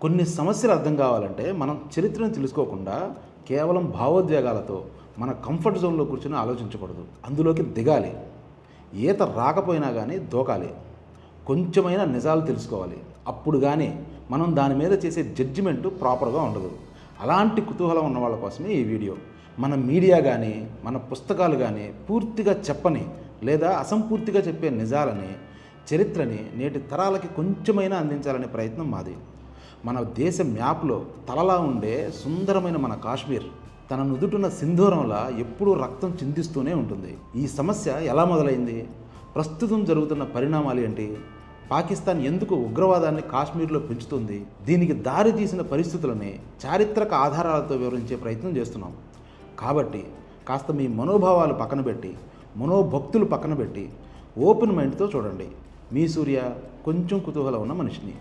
కొన్ని సమస్యలు అర్థం కావాలంటే మనం చరిత్రను తెలుసుకోకుండా కేవలం భావోద్వేగాలతో మన కంఫర్ట్ జోన్లో కూర్చొని ఆలోచించకూడదు. అందులోకి దిగాలి. ఈత రాకపోయినా కానీ దోకాలి. కొంచెమైనా నిజాలు తెలుసుకోవాలి. అప్పుడు కానీ మనం దాని మీద చేసే జడ్జిమెంట్ ప్రాపర్గా ఉండదు. అలాంటి కుతూహలం ఉన్న వాళ్ళ కోసమే ఈ వీడియో. మన మీడియా కానీ మన పుస్తకాలు కానీ పూర్తిగా చెప్పని లేదా అసంపూర్తిగా చెప్పే నిజాలని చరిత్రని నేటి తరాలకి కొంచెమైనా అందించాలనే ప్రయత్నం మాది. మన దేశ మ్యాప్లో తలలా ఉండే సుందరమైన మన కాశ్మీర్. తన నుదుటున్న సింధూరంలా ఎప్పుడూ రక్తం చిందిస్తూనే ఉంటుంది. ఈ సమస్య ఎలా మొదలైంది? ప్రస్తుతం జరుగుతున్న పరిణామాలు ఏంటి? పాకిస్తాన్ ఎందుకు ఉగ్రవాదాన్ని కాశ్మీర్లో పెంచుతుంది? దీనికి దారి తీసిన పరిస్థితులని చారిత్రక ఆధారాలతో వివరించే ప్రయత్నం చేస్తున్నాం. కాబట్టి కాస్త మీ మనోభావాలు పక్కన పెట్టి మనోభక్తులు పక్కన పెట్టి ఓపెన్ మైండ్తో చూడండి. మీ సూర్య కొంచెం కుతూహలం ఉన్న మనిషిని.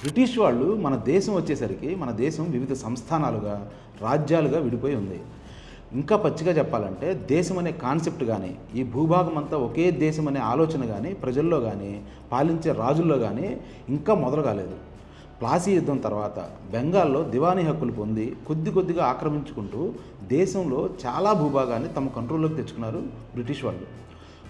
బ్రిటిష్ వాళ్ళు మన దేశం వచ్చేసరికి మన దేశం వివిధ సంస్థానాలుగా రాజ్యాలుగా విడిపోయి ఉంది. ఇంకా పచ్చిగా చెప్పాలంటే దేశం అనే కాన్సెప్ట్ కానీ ఈ భూభాగం అంతా ఒకే దేశం అనే ఆలోచన కానీ ప్రజల్లో కానీ పాలించే రాజుల్లో కానీ ఇంకా మొదలు కాలేదు. ప్లాసీ యుద్ధం తర్వాత బెంగాల్లో దివానీ హక్కులు పొంది కొద్ది కొద్దిగా ఆక్రమించుకుంటూ దేశంలో చాలా భూభాగాన్ని తమ కంట్రోల్లోకి తెచ్చుకున్నారు బ్రిటిష్ వాళ్ళు.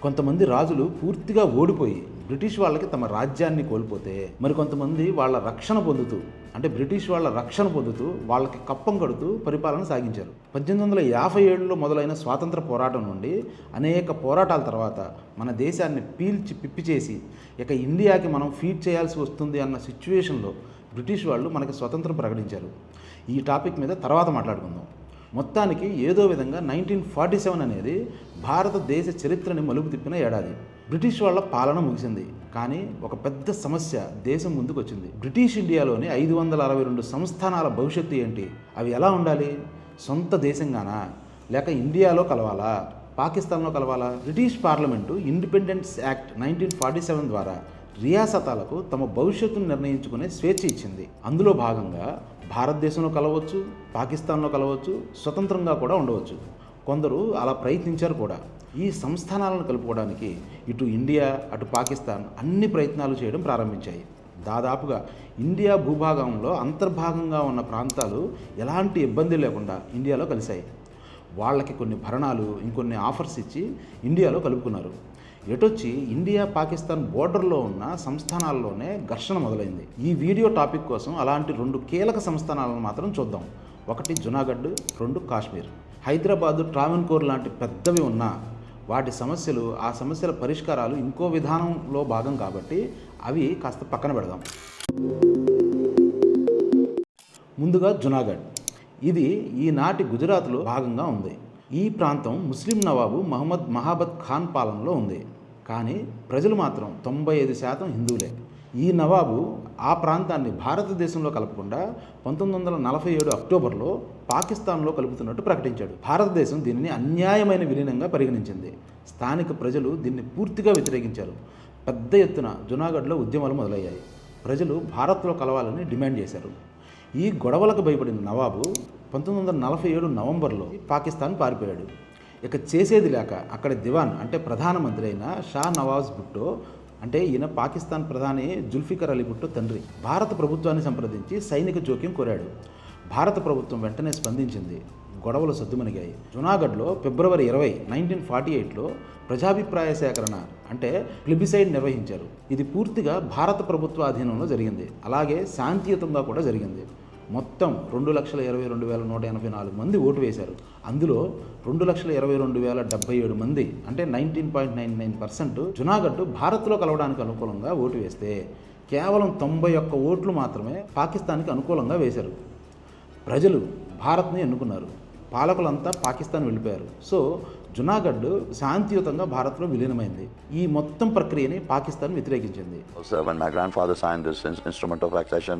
కొంతమంది రాజులు పూర్తిగా ఓడిపోయి బ్రిటిష్ వాళ్ళకి తమ రాజ్యాన్ని కోల్పోతే మరి కొంతమంది వాళ్ళ రక్షణ పొందుతూ అంటే బ్రిటిష్ వాళ్ళ రక్షణ పొందుతూ వాళ్ళకి కప్పం కడుతూ పరిపాలన సాగించారు. పద్దెనిమిది వందల యాభై ఏడులో మొదలైన స్వాతంత్ర పోరాటం నుండి అనేక పోరాటాల తర్వాత మన దేశాన్ని పీల్చి పిప్పి చేసి ఇక ఇండియాకి మనం ఫీడ్ చేయాల్సి వస్తుంది అన్న సిచ్యువేషన్లో బ్రిటిష్ వాళ్ళు మనకి స్వతంత్రం ప్రకటించారు. ఈ టాపిక్ మీద తర్వాత మాట్లాడుకుందాం. మొత్తానికి ఏదో విధంగా నైన్టీన్ ఫార్టీ సెవెన్ అనేది భారతదేశ చరిత్రని మలుపు తిప్పిన ఏడాది. బ్రిటిష్ వాళ్ళ పాలన ముగిసింది. కానీ ఒక పెద్ద సమస్య దేశం ముందుకు వచ్చింది. బ్రిటిష్ ఇండియాలోని ఐదు వందల అరవై రెండు సంస్థానాల భవిష్యత్తు ఏంటి? అవి ఎలా ఉండాలి? సొంత దేశంగానా? లేక ఇండియాలో కలవాలా? పాకిస్తాన్లో కలవాలా? British parliament independence act nineteen forty seven ద్వారా రియాసతాలకు తమ భవిష్యత్తును నిర్ణయించుకునే స్వేచ్ఛ ఇచ్చింది. అందులో భాగంగా భారతదేశంలో కలవచ్చు పాకిస్తాన్లో కలవచ్చు స్వతంత్రంగా కూడా ఉండవచ్చు. కొందరు అలా ప్రయత్నించారు కూడా. ఈ సంస్థానాలను కలుపుకోవడానికి ఇటు ఇండియా అటు పాకిస్తాన్ అన్ని ప్రయత్నాలు చేయడం ప్రారంభించాయి. దాదాపుగా ఇండియా భూభాగంలో అంతర్భాగంగా ఉన్న ప్రాంతాలు ఎలాంటి ఇబ్బంది లేకుండా ఇండియాలో కలిశాయి. వాళ్ళకి కొన్ని భరణాలు ఇంకొన్ని ఆఫర్స్ ఇచ్చి ఇండియాలో కలుపుకున్నారు. ఎటొచ్చి ఇండియా పాకిస్తాన్ బోర్డర్లో ఉన్న సంస్థానాల్లోనే ఘర్షణ మొదలైంది. ఈ వీడియో టాపిక్ కోసం అలాంటి రెండు కీలక సంస్థానాలను మాత్రం చూద్దాం. ఒకటి జునాగఢ్ రెండు కాశ్మీర్. హైదరాబాదు ట్రావెన్కోర్ లాంటి పెద్దవి ఉన్నా వాటి సమస్యలు ఆ సమస్యల పరిష్కారాలు ఇంకో విధానంలో భాగం కాబట్టి అవి కాస్త పక్కన పెడదాం. ముందుగా జునాగఢ్. ఇది ఈనాటి గుజరాత్లో భాగంగా ఉంది. ఈ ప్రాంతం ముస్లిం నవాబు మహమ్మద్ మహాబత్ ఖాన్ పాలనలో ఉంది. కానీ ప్రజలు మాత్రం తొంభై ఐదు శాతం హిందువులే. ఈ నవాబు ఆ ప్రాంతాన్ని భారతదేశంలో కలపకుండా పంతొమ్మిది వందల నలభై ఏడు అక్టోబర్లో పాకిస్తాన్లో కలుపుతున్నట్టు ప్రకటించాడు. భారతదేశం దీనిని అన్యాయమైన విలీనంగా పరిగణించింది. స్థానిక ప్రజలు దీన్ని పూర్తిగా వ్యతిరేకించారు. పెద్ద ఎత్తున జునాగఢ్లో ఉద్యమాలు మొదలయ్యాయి. ప్రజలు భారత్లో కలవాలని డిమాండ్ చేశారు. ఈ గొడవలకు భయపడిన నవాబు పంతొమ్మిది వందల నలభై ఏడు నవంబర్లో పాకిస్తాన్ పారిపోయాడు. ఇక చేసేది లేక అక్కడ దివాన్ అంటే ప్రధానమంత్రి అయిన షా నవాజ్ భుట్టో అంటే ఈయన పాకిస్తాన్ ప్రధాని జుల్ఫికర్ అలీ భుట్టో తండ్రి భారత ప్రభుత్వాన్ని సంప్రదించి సైనిక జోక్యం కోరాడు. భారత ప్రభుత్వం వెంటనే స్పందించింది. గొడవలు సద్దుమణిగాయి. జునాగఢ్లో ఫిబ్రవరి ఇరవై నైన్టీన్ ఫార్టీ ఎయిట్లో ప్రజాభిప్రాయ సేకరణ అంటే ప్లిబిసైడ్ నిర్వహించారు. ఇది పూర్తిగా భారత ప్రభుత్వ అధీనంలో జరిగింది. అలాగే శాంతియుతంగా కూడా జరిగింది. మొత్తం రెండు లక్షల ఇరవై రెండు వేల నూట ఎనభై నాలుగు మంది ఓటు వేశారు. అందులో రెండు లక్షల ఇరవై రెండు వేల డెబ్బై ఏడు మంది అంటే nineteen point nine nine percent Junagadh భారత్లో కలవడానికి అనుకూలంగా ఓటు వేస్తే కేవలం తొంభై ఒక్క ఓట్లు మాత్రమే పాకిస్తాన్కి అనుకూలంగా వేశారు. ప్రజలు భారత్ని ఎన్నుకున్నారు. పాలకులంతా పాకిస్తాన్ వెళ్ళిపోయారు. సో జునాగఢ్ శాంతియుతంగా భారత్లో విలీనమైంది ఈ మొత్తం ప్రక్రియని పాకిస్తాన్ వ్యతిరేకించింది when my grandfather signed this in- instrument of accession,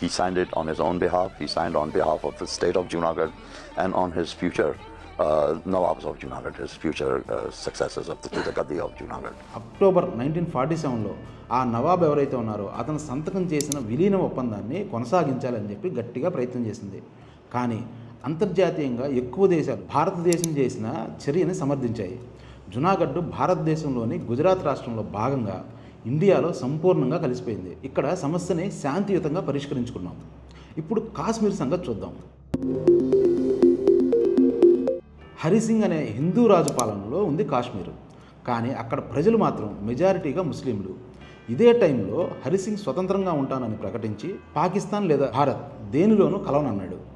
he signed it on his own behalf. He signed on behalf of the state of Junagadh and on his future uh, Nawabs of Junagadh, his future uh, successors of the, to the Gadi of Junagadh. October nineteen forty సెవెన్లో ఆ నవాబ్ ఎవరైతే ఉన్నారో అతను సంతకం చేసిన విలీన ఒప్పందాన్ని కొనసాగించాలని చెప్పి గట్టిగా ప్రయత్నం చేసింది కానీ అంతర్జాతీయంగా ఎక్కువ దేశాలు భారతదేశం చేసిన చర్యని సమర్థించాయి. జునాగఢ్ భారతదేశంలోని గుజరాత్ రాష్ట్రంలో భాగంగా ఇండియాలో సంపూర్ణంగా కలిసిపోయింది. ఇక్కడ సమస్యని శాంతియుతంగా పరిష్కరించుకున్నాం. ఇప్పుడు కాశ్మీర్ సంగతి చూద్దాం. హరిసింగ్ అనే హిందూ రాజు పాలనలో ఉంది కాశ్మీర్. కానీ అక్కడ ప్రజలు మాత్రం మెజారిటీగా ముస్లింలు. ఇదే టైంలో హరిసింగ్ స్వతంత్రంగా ఉంటానని ప్రకటించి పాకిస్తాన్ లేదా భారత్ దేనిలోనూ కలవనన్నాడు.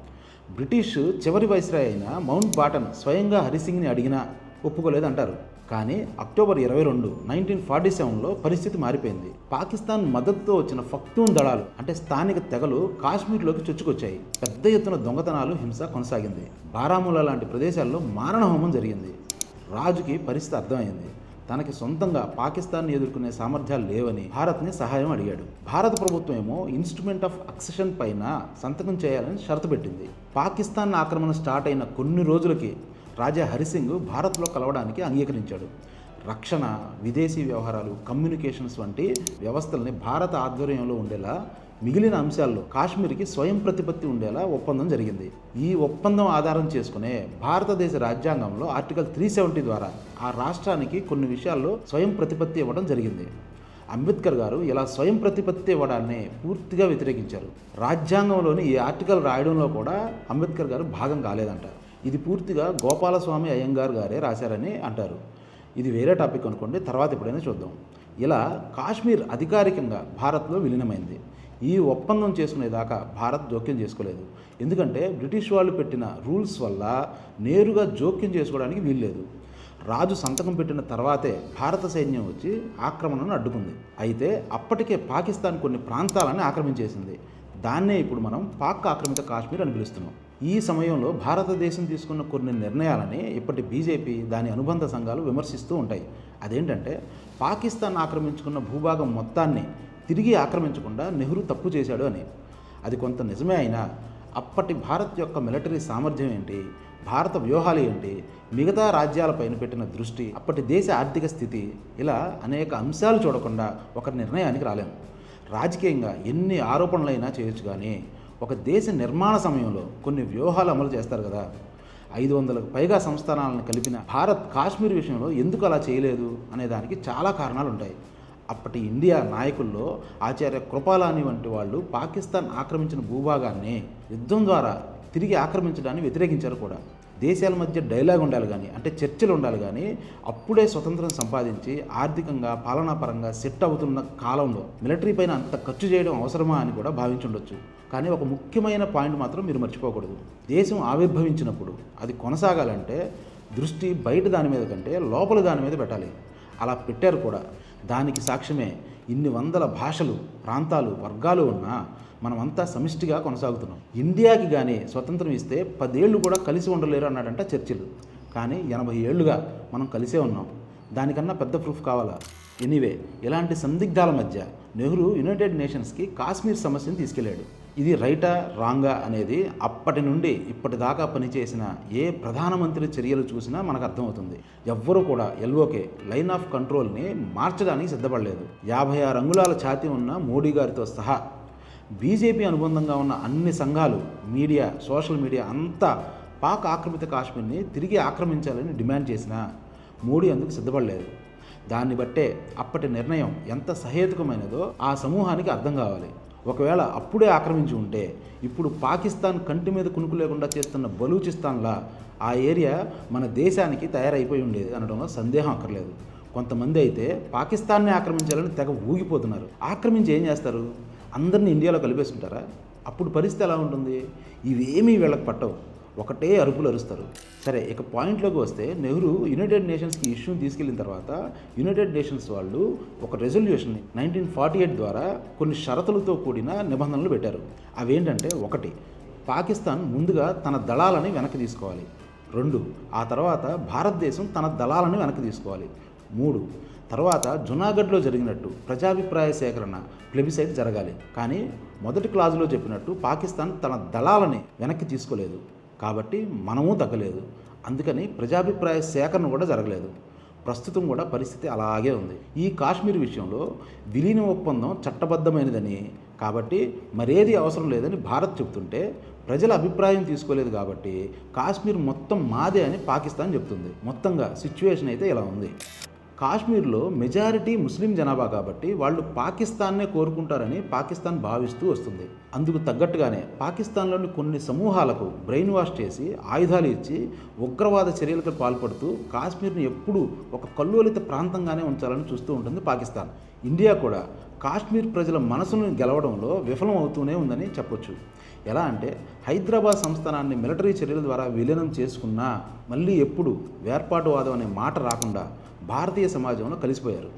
బ్రిటిష్ చివరి వైస్రాయ్ అయిన మౌంట్ బాటన్ స్వయంగా హరిసింగ్ని అడిగినా ఒప్పుకోలేదంటారు. కానీ అక్టోబర్ ఇరవై రెండు నైన్టీన్ ఫార్టీ సెవెన్లో పరిస్థితి మారిపోయింది. పాకిస్తాన్ మద్దతుతో వచ్చిన ఫక్తూన్ దళాలు అంటే స్థానిక తెగలు కాశ్మీర్లోకి చొచ్చుకొచ్చాయి. పెద్ద ఎత్తున దొంగతనాలు హింస కొనసాగింది. బారాముల్లా లాంటి ప్రదేశాల్లో మారణహోమం జరిగింది. రాజుకి పరిస్థితి అర్థమైంది. తనకి సొంతంగా పాకిస్తాన్ని ఎదుర్కొనే సామర్థ్యాలు లేవని భారత్ని సహాయం అడిగాడు. భారత ప్రభుత్వం ఏమో ఇన్స్ట్రుమెంట్ ఆఫ్ అక్సెషన్ పైన సంతకం చేయాలని షరతు పెట్టింది. పాకిస్తాన్ ఆక్రమణ స్టార్ట్ అయిన కొన్ని రోజులకి రాజా హరిసింగ్ భారత్లో కలవడానికి అంగీకరించాడు. రక్షణ విదేశీ వ్యవహారాలు కమ్యూనికేషన్స్ వంటి వ్యవస్థల్ని భారత ఆధ్వర్యంలో ఉండేలా మిగిలిన అంశాల్లో కాశ్మీర్కి స్వయం ప్రతిపత్తి ఉండేలా ఒప్పందం జరిగింది. ఈ ఒప్పందం ఆధారం చేసుకునే భారతదేశ రాజ్యాంగంలో ఆర్టికల్ త్రీ సెవెంటీ ద్వారా ఆ రాష్ట్రానికి కొన్ని విషయాల్లో స్వయం ప్రతిపత్తి ఇవ్వడం జరిగింది. అంబేద్కర్ గారు ఇలా స్వయం ప్రతిపత్తి ఇవ్వడాన్ని పూర్తిగా వ్యతిరేకించారు. రాజ్యాంగంలోని ఈ ఆర్టికల్ రాయడంలో కూడా అంబేద్కర్ గారు భాగం కాలేదంట. ఇది పూర్తిగా గోపాలస్వామి అయ్యంగార్ గారే రాశారని అంటారు. ఇది వేరే టాపిక్ అనుకోండి తర్వాత ఎప్పుడైనా చూద్దాం. ఇలా కాశ్మీర్ అధికారికంగా భారత్లో విలీనమైంది. ఈ ఒప్పందం చేసుకునేదాకా భారత్ జోక్యం చేసుకోలేదు. ఎందుకంటే బ్రిటిష్ వాళ్ళు పెట్టిన రూల్స్ వల్ల నేరుగా జోక్యం చేసుకోవడానికి వీల్లేదు. రాజు సంతకం పెట్టిన తర్వాతే భారత సైన్యం వచ్చి ఆక్రమణను అడ్డుకుంది. అయితే అప్పటికే పాకిస్తాన్ కొన్ని ప్రాంతాలను ఆక్రమించేసింది. దాన్నే ఇప్పుడు మనం పాక్ ఆక్రమిత కాశ్మీర్ అని పిలుస్తున్నాం. ఈ సమయంలో భారతదేశం తీసుకున్న కొన్ని నిర్ణయాలని ఇప్పటి బీజేపీ దాని అనుబంధ సంఘాలు విమర్శిస్తూ ఉంటాయి. అదేంటంటే పాకిస్తాన్ ఆక్రమించుకున్న భూభాగం మొత్తాన్ని తిరిగి ఆక్రమించకుండా నెహ్రూ తప్పు చేశాడు అని. అది కొంత నిజమే అయినా అప్పటి భారత్ యొక్క మిలిటరీ సామర్థ్యం ఏంటి భారత వ్యూహాలు ఏంటి మిగతా రాజ్యాలపైన పెట్టిన దృష్టి అప్పటి దేశ ఆర్థిక స్థితి ఇలా అనేక అంశాలు చూడకుండా ఒక నిర్ణయానికి రాలేము రాజకీయంగా ఎన్ని ఆరోపణలైనా చేయొచ్చు కానీ ఒక దేశ నిర్మాణ సమయంలో కొన్ని వ్యూహాలు అమలు చేస్తారు కదా. ఐదు వందలకు పైగా సంస్థానాలను కలిపిన భారత్ కాశ్మీర్ విషయంలో ఎందుకు అలా చేయలేదు అనే దానికి చాలా కారణాలు ఉంటాయి అప్పటి ఇండియా నాయకుల్లో ఆచార్య కృపాలాని వంటి వాళ్ళు పాకిస్తాన్ ఆక్రమించిన భూభాగాన్ని యుద్ధం ద్వారా తిరిగి ఆక్రమించడాన్ని వ్యతిరేకించారు కూడా. దేశాల మధ్య డైలాగ్ ఉండాలి కానీ అంటే చర్చలు ఉండాలి కానీ అప్పుడే స్వతంత్రం సంపాదించి ఆర్థికంగా పాలనాపరంగా సెట్ అవుతున్న కాలంలో మిలిటరీ పైన అంత ఖర్చు చేయడం అవసరమా అని కూడా భావించుండొచ్చు. కానీ ఒక ముఖ్యమైన పాయింట్ మాత్రం మీరు మర్చిపోకూడదు. దేశం ఆవిర్భవించినప్పుడు అది కొనసాగాలంటే దృష్టి బయట దాని మీద కంటే లోపల దాని మీద పెట్టాలి. అలా పెట్టారు కూడా. దానికి సాక్ష్యమే ఇన్ని వందల భాషలు ప్రాంతాలు వర్గాలు ఉన్నా మనమంతా సమిష్టిగా కొనసాగుతున్నాం. ఇండియాకి కానీ స్వతంత్రం ఇస్తే పదేళ్ళు కూడా కలిసి ఉండలేరు అన్నాడంట చర్చిలు. కానీ ఎనభై ఏళ్ళుగా మనం కలిసే ఉన్నాం. దానికన్నా పెద్ద ప్రూఫ్ కావాలా? ఎనీవే ఇలాంటి సందిగ్ధాల మధ్య నెహ్రూ యునైటెడ్ నేషన్స్కి కాశ్మీర్ సమస్యను తీసుకెళ్ళాడు ఇది రైటా రాంగా అనేది అప్పటి నుండి ఇప్పటిదాకా పనిచేసిన ఏ ప్రధానమంత్రి చర్యలు చూసినా మనకు అర్థమవుతుంది. ఎవ్వరూ కూడా ఎల్ఓకే లైన్ ఆఫ్ కంట్రోల్ని మార్చడానికి సిద్ధపడలేదు. యాభై ఆరు అంగుళాల ఛాతీ ఉన్న మోడీ గారితో సహా బీజేపీ అనుబంధంగా ఉన్న అన్ని సంఘాలు మీడియా సోషల్ మీడియా అంతా పాక్ ఆక్రమిత కాశ్మీర్ని తిరిగి ఆక్రమించాలని డిమాండ్ చేసినా మోడీ అందుకు సిద్ధపడలేదు. దాన్ని బట్టే అప్పటి నిర్ణయం ఎంత సహేతుకమైనదో ఆ సమూహానికి అర్థం కావాలి. ఒకవేళ అప్పుడే ఆక్రమించి ఉంటే ఇప్పుడు పాకిస్తాన్ కంటి మీద కునుకు లేకుండా చేస్తున్న బలూచిస్తాన్లా ఆ ఏరియా మన దేశానికి తయారైపోయి ఉండేది అనడంలో సందేహం అక్కర్లేదు. కొంతమంది అయితే పాకిస్తాన్ని ఆక్రమించాలని తెగ ఊగిపోతున్నారు. ఆక్రమించి ఏం చేస్తారు? అందరిని ఇండియాలో కలిపేసుంటారా? అప్పుడు పరిస్థితి ఎలా ఉంటుంది? ఇవేమీ వీళ్ళకి పట్టవు. ఒకటే అరుపులు అరుస్తారు. సరే ఇక పాయింట్లోకి వస్తే నెహ్రూ యునైటెడ్ నేషన్స్కి ఇష్యూని తీసుకెళ్ళిన తర్వాత యునైటెడ్ నేషన్స్ వాళ్ళు ఒక రెజల్యూషన్ని నైన్టీన్ ఫార్టీ ఎయిట్ ద్వారా కొన్ని షరతులతో కూడిన నిబంధనలు పెట్టారు. అవేంటంటే ఒకటి పాకిస్తాన్ ముందుగా తన దళాలని వెనక్కి తీసుకోవాలి. రెండు ఆ తర్వాత భారతదేశం తన దళాలను వెనక్కి తీసుకోవాలి. మూడు తర్వాత జునాగఢ్లో జరిగినట్టు ప్రజాభిప్రాయ సేకరణ ప్లెబిసైట్ జరగాలి. కానీ మొదటి క్లాజులో చెప్పినట్టు పాకిస్తాన్ తన దళాలని వెనక్కి తీసుకోలేదు. కాబట్టి మనము తగ్గలేదు. అందుకని ప్రజాభిప్రాయ సేకరణ కూడా జరగలేదు. ప్రస్తుతం కూడా పరిస్థితి అలాగే ఉంది. ఈ కాశ్మీర్ విషయంలో విలీన ఒప్పందం చట్టబద్ధమైనదని కాబట్టి మరేది అవసరం లేదని భారత్ చెబుతుంటే ప్రజల అభిప్రాయం తీసుకోలేదు కాబట్టి కాశ్మీర్ మొత్తం మాదే అని పాకిస్తాన్ చెప్తుంది మొత్తంగా సిచ్యువేషన్ అయితే ఇలా ఉంది. కాశ్మీర్లో మెజారిటీ ముస్లిం జనాభా కాబట్టి వాళ్ళు పాకిస్తాన్నే కోరుకుంటారని పాకిస్తాన్ భావిస్తూ వస్తుంది. అందుకు తగ్గట్టుగానే పాకిస్తాన్లోని కొన్ని సమూహాలకు బ్రెయిన్ వాష్ చేసి ఆయుధాలు ఇచ్చి ఉగ్రవాద చర్యలకు పాల్పడుతూ కాశ్మీర్ని ఎప్పుడూ ఒక కల్లోలిత ప్రాంతంగానే ఉంచాలని చూస్తూ ఉంటుంది పాకిస్తాన్. ఇండియా కూడా కాశ్మీర్ ప్రజల మనసును గెలవడంలో విఫలం అవుతూనే ఉందని చెప్పొచ్చు. ఎలా అంటే హైదరాబాద్ సంస్థానాన్ని మిలిటరీ చర్యల ద్వారా విలీనం చేసుకున్నా మళ్ళీ ఎప్పుడు వేర్పాటువాదం అనే మాట రాకుండా భారతీయ సమాజంలో కలిసిపోయారు.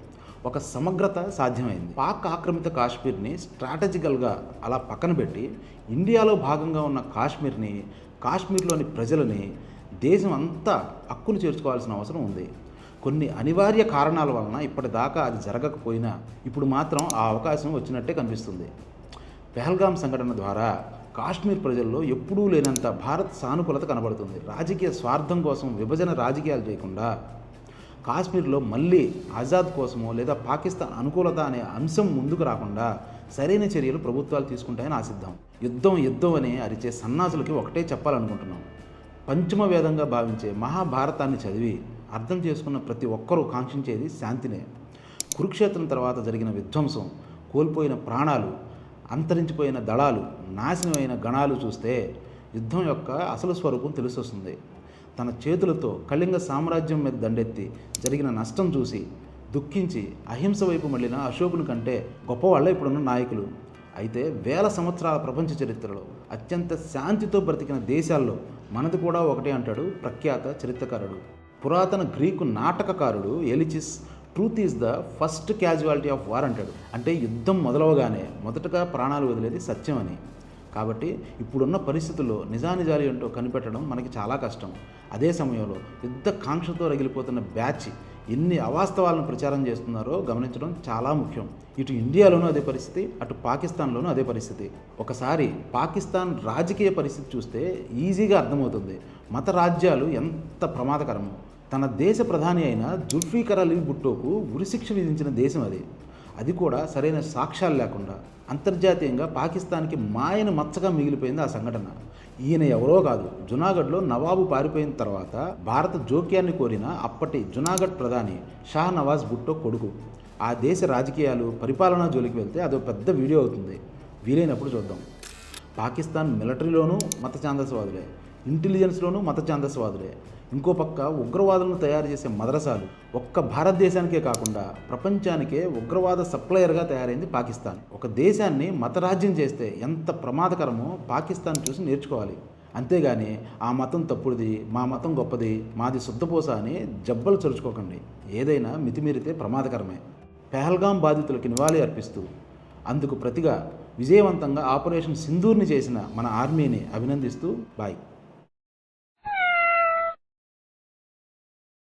ఒక సమగ్రత సాధ్యమైంది. పాక్ ఆక్రమిత కాశ్మీర్ని స్ట్రాటజికల్గా అలా పక్కన పెట్టి ఇండియాలో భాగంగా ఉన్న కాశ్మీర్ని కాశ్మీర్లోని ప్రజలని దేశం అంతా హక్కులు చేర్చుకోవాల్సిన అవసరం ఉంది. కొన్ని అనివార్య కారణాల వలన ఇప్పటిదాకా అది జరగకపోయినా ఇప్పుడు మాత్రం ఆ అవకాశం వచ్చినట్టే కనిపిస్తుంది. పెహల్గాం సంఘటన ద్వారా కాశ్మీర్ ప్రజల్లో ఎప్పుడూ లేనంత భారత్ సానుకూలత కనబడుతుంది. రాజకీయ స్వార్థం కోసం విభజన రాజకీయాలు చేయకుండా కాశ్మీర్లో మళ్ళీ ఆజాద్ కోసమో లేదా పాకిస్తాన్ అనుకూలత అనే అంశం ముందుకు రాకుండా సరైన చర్యలు ప్రభుత్వాలు తీసుకుంటాయని ఆశిద్దాం. యుద్ధం యుద్ధం అని అరిచే సన్నాసులకి ఒకటే చెప్పాలనుకుంటున్నాం. పంచమ వేదంగా భావించే మహాభారతాన్ని చదివి అర్థం చేసుకున్న ప్రతి ఒక్కరూ కాంక్షించేది శాంతినే. కురుక్షేత్రం తర్వాత జరిగిన విధ్వంసం కోల్పోయిన ప్రాణాలు అంతరించిపోయిన దళాలు నాశనమైన గణాలు చూస్తే యుద్ధం యొక్క అసలు స్వరూపం తెలిసొస్తుంది. తన చేతులతో కళింగ సామ్రాజ్యం మీద దండెత్తి జరిగిన నష్టం చూసి దుఃఖించి అహింస వైపు మళ్ళిన అశోకుని కంటే గొప్పవాళ్ళే ఇప్పుడున్న నాయకులు. అయితే వేల సంవత్సరాల ప్రపంచ చరిత్రలో అత్యంత శాంతితో బ్రతికిన దేశాల్లో మనది కూడా ఒకటే అంటాడు ప్రఖ్యాత చరిత్రకారుడు. పురాతన Greek నాటకకారుడు Aeschylus truth is the first casualty of war అంటాడు. అంటే యుద్ధం మొదలవగానే మొదటగా ప్రాణాలు వదిలేది సత్యం అని కాబట్టి ఇప్పుడున్న పరిస్థితుల్లో నిజానిజాలు ఏంటో కనిపెట్టడం మనకి చాలా కష్టం. అదే సమయంలో యుద్ధ కాంక్షతో రగిలిపోతున్న బ్యాచ్ ఎన్ని అవాస్తవాలను ప్రచారం చేస్తున్నారో గమనించడం చాలా ముఖ్యం. ఇటు ఇండియాలోనూ అదే పరిస్థితి అటు పాకిస్తాన్లోనూ అదే పరిస్థితి. ఒకసారి పాకిస్తాన్ రాజకీయ పరిస్థితి చూస్తే ఈజీగా అర్థమవుతుంది. మత రాజ్యాలు ఎంత ప్రమాదకరమో. తన దేశ ప్రధాని అయిన జుల్ఫీకర్ అలీ భుట్టోకు ఉరిశిక్ష విధించిన దేశం అది. అది కూడా సరైన సాక్ష్యాలు లేకుండా. అంతర్జాతీయంగా పాకిస్తాన్కి మాయన మచ్చగా మిగిలిపోయింది ఆ సంఘటన. ఈయన ఎవరో కాదు. జునాగఢ్లో నవాబు పారిపోయిన తర్వాత భారత జోక్యాన్ని కోరిన అప్పటి జునాగఢ్ ప్రధాని షా నవాజ్ భుట్టో కొడుకు. ఆ దేశ రాజకీయాలు పరిపాలనా జోలికి వెళ్తే అదో పెద్ద వీడియో అవుతుంది. వీలైనప్పుడు చూద్దాం. పాకిస్తాన్ మిలిటరీలోనూ మత ఛాందస్వాదులే. ఇంటెలిజెన్స్లోనూ మత ఛాందస్వాదులే. ఇంకో పక్క ఉగ్రవాదులను తయారు చేసే మద్రసాలు ఒక్క భారతదేశానికే కాకుండా ప్రపంచానికే ఉగ్రవాద సప్లయర్గా తయారైంది పాకిస్తాన్. ఒక దేశాన్ని మతరాజ్యం చేస్తే ఎంత ప్రమాదకరమో పాకిస్తాన్ చూసి నేర్చుకోవాలి. అంతేగాని ఆ మతం తప్పుడుది మా మతం గొప్పది మాది శుద్ధపోస అని జబ్బలు చరుచుకోకండి. ఏదైనా మితిమీరితే ప్రమాదకరమే. పెహల్గాం బాధితులకు నివాళి అర్పిస్తూ అందుకు ప్రతిగా విజయవంతంగా ఆపరేషన్ సింధూర్ని చేసిన మన ఆర్మీని అభినందిస్తూ బాయ్.